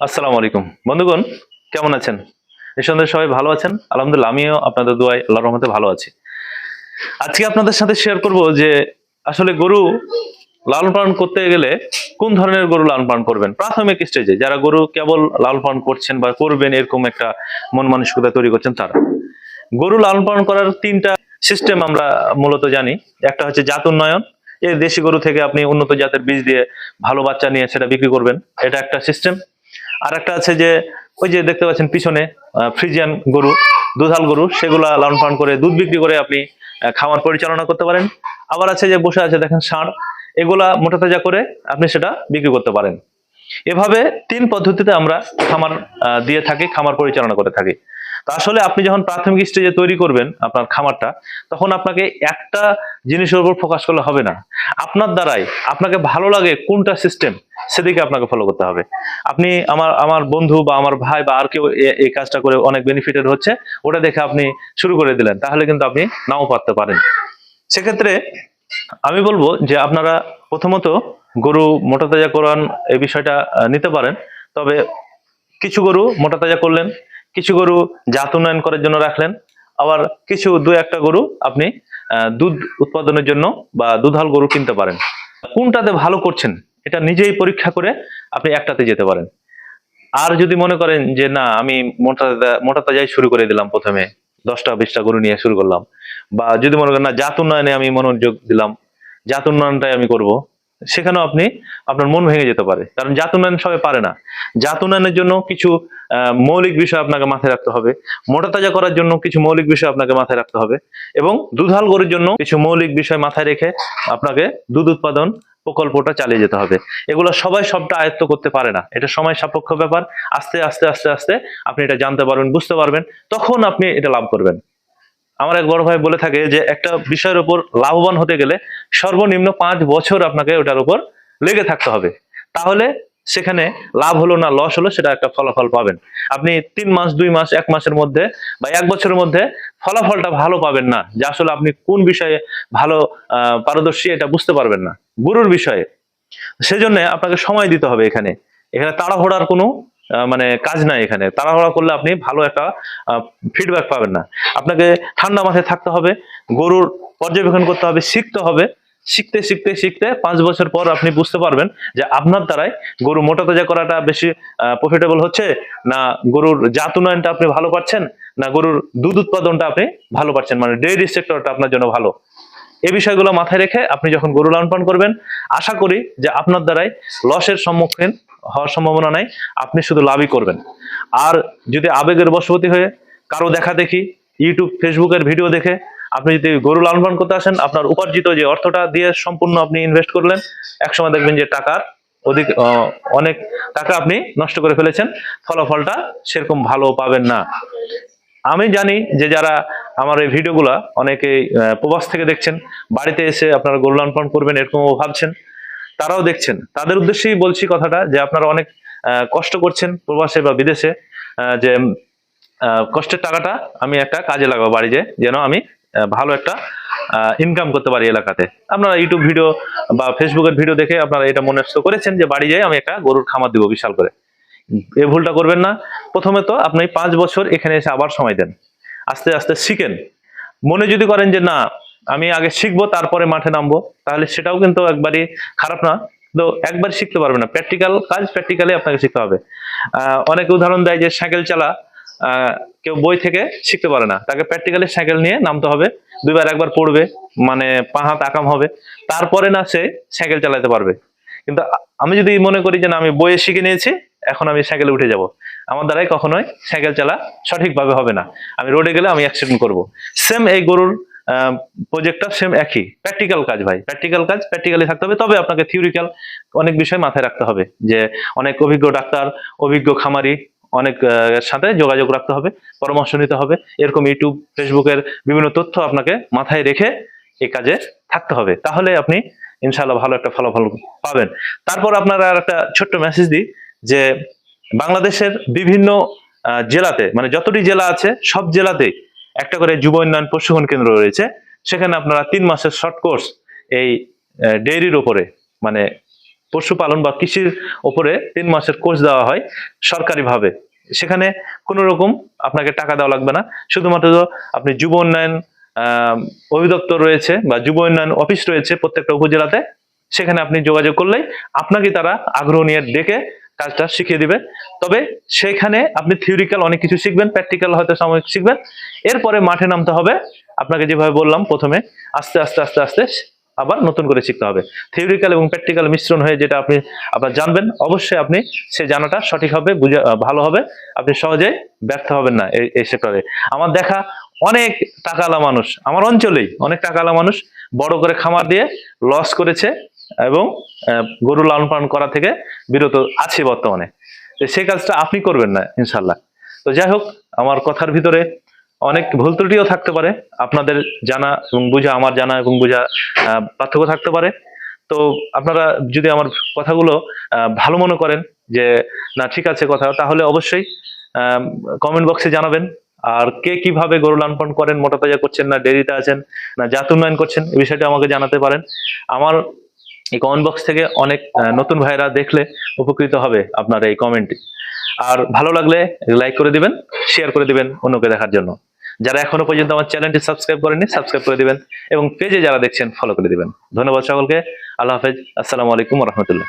আসসালামু আলাইকুম। বন্ধুগণ, কেমন আছেন? নিঃসন্দেহে সবাই ভালো আছেন। আলহামদুলিল্লাহ, আমিও আপনাদের দোয়ায় আল্লাহর রহমতে ভালো আছি। আজকে আপনাদের সাথে শেয়ার করব যে, আসলে গরু লালন পালন করতে গেলে কোন ধরনের গরু লালন পালন করবেন? প্রাথমিক স্টেজে যারা গরু কেবল লালন পালন করছেন বা করবেন এরকম একটা মন মানসিকতা তৈরি করছেন তারা। গরু লালন পালন করার তিনটা সিস্টেম আমরা মূলত জানি। একটা হচ্ছে জাত উন্নয়ন। এই দেশি গরু থেকে আপনি উন্নত জাতের বীজ দিয়ে ভালো বাচ্চা নিয়ে সেটা বিক্রি করবেন। এটা একটা সিস্টেম আর একটা আছে যে, ওই যে দেখতে পাচ্ছেন পিছনে ফ্রিজিয়ান গরু, দুধাল গরু, সেগুলা লালন পালন করে, দুধ বিক্রি করে আপনি খামার পরিচালনা করতে পারেন। আবার আছে যে বসে আছে দেখেন ষাঁড়, এগুলা মোটা তাজা করে আপনি সেটা বিক্রি করতে পারেন। এভাবে তিন পদ্ধতিতে আমরা খামার দিয়ে থাকি, খামার পরিচালনা করে থাকি। তো আসলে আপনি যখন প্রাথমিক স্টেজে তৈরি করবেন আপনার খামারটা, তখন আপনাকে একটা জিনিসের উপর ফোকাস করলে হবে না। আপনার দ্বারাই আপনাকে ভালো লাগে কোনটা সিস্টেম সেদিকে আপনাকে ফলো করতে হবে। আপনি আমার আমার বন্ধু বা আমার ভাই বা আর কেউ এই কাজটা করে অনেক বেনিফিটেড হচ্ছে, ওটা দেখে আপনি শুরু করে দিলেন, তাহলে কিন্তু আপনি নাও পারতে পারেন। সেক্ষেত্রে আমি বলব যে আপনারা প্রথমত গরু মোটা তাজা করান এই বিষয়টা নিতে পারেন, তবে কিছু গরু মোটা তাজা করলেন কিছু গরু জাত উন্নয়ন করার জন্য রাখলেন। আবার কিছু দু একটা গরু আপনি দুধ উৎপাদনের জন্য বা দুধাল গরু কিনতে পারেন। কোনটাতে ভালো করছেন এটা নিজেই পরীক্ষা করে আপনি একটাতে যেতে পারেন। আর যদি মনে করেন যে না, আমি মোটা তাজা- মোটা তাজাই শুরু করে দিলাম প্রথমে, দশটা বিশটা গরু নিয়ে শুরু করলাম। বা যদি মনে করেন না, জাত উন্নয়নে আমি মনোযোগ দিলাম, জাত উন্নয়নটাই আমি করব সেখানেও আপনি আপনার মন ভেঙে যেতে পারে। কারণ জাত উন্নয়ন সবাই পারে না। জাত উন্নয়নের জন্য কিছু মৌলিক বিষয় আপনাকে মাথায় রাখতে হবে। মোটা তাজা করার জন্য কিছু মৌলিক বিষয় আপনাকে মাথায় রাখতে হবে। এবং দুধাল গরুর জন্য কিছু মৌলিক বিষয় মাথায় রেখে আপনাকে দুধ উৎপাদন প্রকল্পটা চালিয়ে যেতে হবে। এগুলো সবাই সবটা আয়ত্ত করতে পারে না। এটা সময় সাপেক্ষ ব্যাপার। আস্তে আস্তে আস্তে আস্তে আপনি এটা জানতে পারবেন, বুঝতে পারবেন। তখন আপনি এটা লাভ করবেন। আমার এক বড় ভাই বলে থাকে যে একটা বিষয়ের উপর লাভবান হতে গেলে সর্বনিম্ন পাঁচ বছর আপনাকে ওটার উপর লেগে থাকতে হবে। তাহলে সেখানে লাভ হলো না, লস হলো, সেটা একটা ফলাফল পাবেন। আপনি তিন মাস, দুই মাস, এক মাসের মধ্যে বা এক বছরের মধ্যে ফলাফলটা ভালো পাবেন না, যে আসলে আপনি কোন বিষয়ে ভালো পারদর্শী এটা বুঝতে পারবেন না। গুরুর বিষয়ে। সেজন্য আপনাকে সময় দিতে হবে এখানে। এখানে তাড়াহুড়ার কোনো মানে কাজ নাই এখানে। তাড়াহুড়া করলে আপনি ভালো একটা ফিডব্যাক পাবেন না। আপনাকে ঠান্ডা মাথায় থাকতে হবে, গরুর পর্যবেক্ষণ করতে হবে, শিখতে হবে। শিখতে শিখতে শিখতে পাঁচ বছর পর আপনি বুঝতে পারবেন যে আপনার দ্বারাই গরু মোটা তাজা করাটা বেশি প্রফিটেবল হচ্ছে, না গরুর জাত উন্নয়নটা আপনি ভালো পাচ্ছেন, না গরুর দুধ উৎপাদনটা আপনি ভালো পাচ্ছেন মানে ডেইরি সেক্টরটা আপনার জন্য ভালো। এই বিষয়গুলো মাথায় রেখে আপনি যখন গরু লালন পালন করবেন, আশা করি যে আপনার দ্বারাই লসের সম্মুখীন হওয়ার সম্ভাবনা নাই আপনি শুধু লাভই করবেন। আর যদি আবেগের বশবর্তী হয়ে কারও দেখা দেখি ইউটিউব ফেসবুকের ভিডিও দেখে আপনি যদি গরু লালন পালন করতে আসেন আপনার উপার্জিত যে অর্থটা দিয়ে সম্পূর্ণ আপনি ইনভেস্ট করলেন একসময় দেখবেন যে টাকার অধিক অনেক টাকা আপনি নষ্ট করে ফেলেছেন ফলাফলটা সেরকম ভালো পাবেন না। আমি জানি যে যারা আমার এই ভিডিওগুলা অনেকে আহ, প্রবাস থেকে দেখছেন বাড়িতে এসে আপনারা গরু লালন পালন করবেন এরকম ভাবছেন তারাও দেখছেন। তাদের উদ্দেশ্যেই বলছি কথাটা যে আপনারা অনেক কষ্ট করছেন প্রবাসে বা বিদেশে যে কষ্টের টাকাটা আমি একটা কাজে লাগাবো বাড়ি বাড়িতে যেন আমি ভালো একটা ইনকাম করতে পারি এলাকাতে। আপনারা ইউটিউব ভিডিও বা ফেসবুকের ভিডিও দেখে আপনারা এটা মনস্থ করেছেন যে বাড়ি যাই আমি একটা গরুর খামার দিব বিশাল করে। এই ভুলটা করবেন না। প্রথমে তো আপনি পাঁচ বছর এখানে এসে আবার সময় দেন। আস্তে আস্তে শিখেন। মনে যদি করেন যে না আমি আগে শিখব, তারপরে মাঠে নামবো। তাহলে সেটাও কিন্তু একবারই খারাপ না। তো একবার শিখতে পারবে না। প্র্যাকটিক্যাল কাজ প্র্যাকটিক্যালি আপনাকে শিখতে হবে। অনেকে উদাহরণ দেয় যে সাইকেল চালা কেউ বই থেকে শিখতে পারে না। তাকে প্র্যাকটিক্যালি সাইকেল নিয়ে নামতে হবে। দুইবার একবার পড়বে মানে পা হাত আকাম হবে। তারপরে না সে সাইকেল চালাতে পারবে। কিন্তু আমি যদি মনে করি যে না, আমি বইয়ে শিখে নিয়েছি, এখন আমি সাইকেলে উঠে যাব। আমার দ্বারাই কখনোই সাইকেল চালা সঠিকভাবে হবে না। আমি রোডে গেলে আমি অ্যাক্সিডেন্ট করব। সেম এই গরুর প্রজেক্টটা সেম একই। প্র্যাকটিক্যাল কাজ ভাই প্র্যাকটিক্যাল কাজ প্র্যাকটিক্যালি থাকতে হবে। তবে আপনাকে থিওরিক্যাল অনেক বিষয় মাথায় রাখতে হবে, যে অনেক অভিজ্ঞ ডাক্তার, অভিজ্ঞ খামারি অনেক সাথে যোগাযোগ রাখতে হবে, পরামর্শ নিতে হবে। এরকম ইউটিউব, ফেসবুকের বিভিন্ন তথ্য আপনাকে মাথায় রেখে এই কাজে থাকতে হবে। তাহলে আপনি ইনশাআল্লাহ ভালো একটা ফলাফল পাবেন। তারপর আপনারা আর একটা ছোট্ট মেসেজ দিই, যে বাংলাদেশের বিভিন্ন জেলাতে মানে যতটি জেলা আছে, সব জেলাতেই একটা করে যুব উন্নয়ন প্রশিক্ষণ কেন্দ্র রয়েছে। সেখানে আপনারা তিন মাসের শর্ট কোর্স এই ডেইরির ওপরে মানে পশুপালন বা কৃষির ওপরে তিন মাসের কোর্স দেওয়া হয় সরকারিভাবে। সেখানে কোনো রকম আপনাকে টাকা দেওয়া লাগবে না। শুধুমাত্র আপনি যুব উন্নয়ন আহ, অধিদপ্তর রয়েছে বা যুব উন্নয়ন অফিস রয়েছে প্রত্যেকটা উপজেলাতে। সেখানে আপনি যোগাযোগ করলেই আপনাকে তারা আগ্রহ নিয়ে ডেকে কাজটা শিখিয়ে দিবে। তবে সেখানে আপনি থিওরিক্যাল অনেক কিছু শিখবেন প্র্যাকটিক্যাল হয়তো সাময়িক শিখবেন। এরপরে মাঠে নামতে হবে। আপনাকে যেভাবে বললাম প্রথমে, আস্তে আস্তে আস্তে আস্তে আবার নতুন করে শিখতে হবে। থিওরিক্যাল এবং প্র্যাকটিক্যাল মিশ্রণ হয়ে যেটা আপনি, আপনার জানবেন, অবশ্যই আপনি সে জানাটা সঠিক হবে, বুঝে ভালো হবে। আপনি সহজে ব্যর্থ হবেন না এই সেক্টরে আমার দেখা অনেক টাকাওয়ালা মানুষ, আমার অঞ্চলেই অনেক টাকাওয়ালা মানুষ বড় করে খামার দিয়ে লস করেছে। এবং গরু লালন পালন করা থেকে বিরত আছে বর্তমানে। সেই কাজটা আপনি করবেন না ইনশাল্লাহ তো যাই হোক, আমার কথার ভিতরে অনেক ভুল ত্রুটিও থাকতে পারে। আপনাদের জানা এবং বোঝা, আমার জানা এবং বোঝা পার্থক্য থাকতে পারে। তো আপনারা যদি আমার কথাগুলো ভালো মনে করেন যে, না, ঠিক আছে কথা তাহলে অবশ্যই কমেন্ট বক্সে জানাবেন। আর কে কীভাবে গরু লালন করেন মোটা তাজা করছেন না ডেরিতে আছেন, না, জাত উন্নয়ন করছেন এই বিষয়টা আমাকে জানাতে পারেন। আমার এই কমেন্ট বক্স থেকে অনেক নতুন ভাইরা দেখলে উপকৃত হবে আপনার এই কমেন্টটি আর ভালো লাগলে লাইক করে দিবেন শেয়ার করে দিবেন অন্যকে দেখার জন্য। যারা এখনও পর্যন্ত আমার চ্যানেলটি সাবস্ক্রাইব করেনি সাবস্ক্রাইব করে দিবেন এবং পেজে যারা দেখছেন ফলো করে দিবেন। ধন্যবাদ সকলকে, আল্লাহ হাফেজ, আসসালামু আলাইকুম রহমতুল্লাহ।